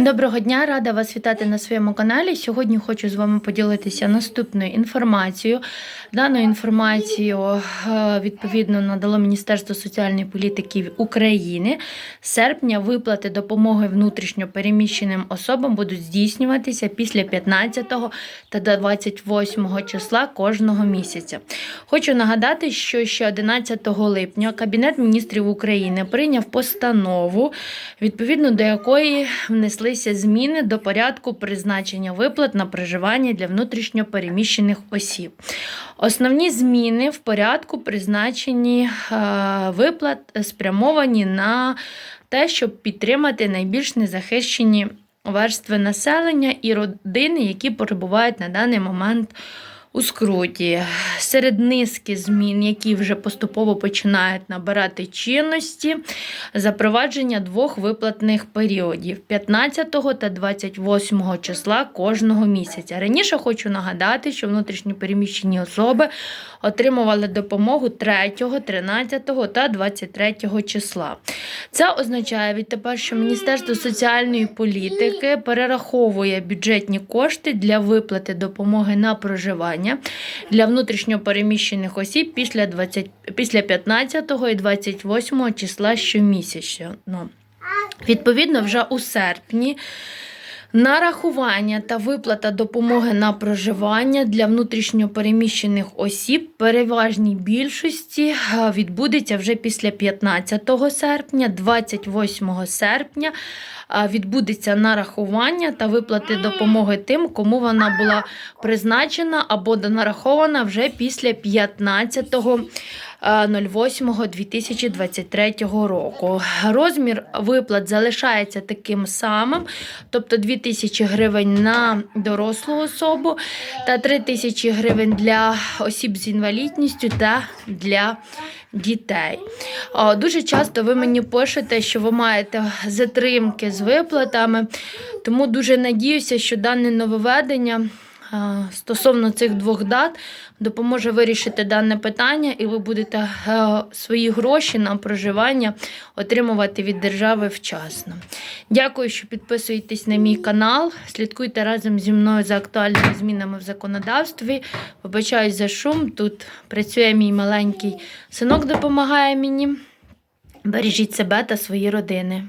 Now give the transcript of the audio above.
Доброго дня, рада вас вітати на своєму каналі. Сьогодні хочу з вами поділитися наступною інформацією. Дану інформацію е, відповідно надало Міністерство соціальної політики України. З серпня виплати допомоги внутрішньо переміщеним особам будуть здійснюватися після 15 та 28 числа кожного місяця. Хочу нагадати, що ще 11 липня Кабінет міністрів України прийняв постанову, відповідно до якої внеслися зміни до порядку призначення виплат на проживання для внутрішньо переміщених осіб. Основні зміни в порядку призначені е, виплат спрямовані на те, щоб підтримати найбільш незахищені верстви населення і родини, які перебувають на даний момент у скруті. Серед низки змін, які вже поступово починають набирати чинності, запровадження двох виплатних періодів 15 та 28 числа кожного місяця. Раніше хочу нагадати, що внутрішньо переміщені особи отримували допомогу 3, 13 та 23 числа. Це означає відтепер, що Міністерство соціальної політики перераховує бюджетні кошти для виплати допомоги на проживання для внутрішньо переміщених осіб після 20, після 15 і 28 числа щомісячно. Відповідно, вже у серпні. Нарахування та виплата допомоги на проживання для внутрішньо переміщених осіб переважній більшості е, відбудеться вже після 15 серпня, 28 серпня. Е, відбудеться нарахування та виплати допомоги тим, кому вона була призначена або донарахована вже після 15 08.2023 року. Розмір виплат залишається таким самим, тобто 2 тисячі гривень на дорослу особу та 3 тисячі гривень для осіб з інвалідністю та для дітей. Дуже часто ви мені пишете, що ви маєте затримки з виплатами, тому дуже надіюся, що дане нововведення. Стосовно цих двох дат допоможе вирішити дане питання, і ви будете е, свої гроші на проживання отримувати від держави вчасно. Дякую, що підписуєтесь на мій канал. Слідкуйте разом зі мною за актуальними змінами в законодавстві. Вибачаюсь за шум. Тут працює мій маленький синок, допомагає мені. Бережіть себе та свої родини.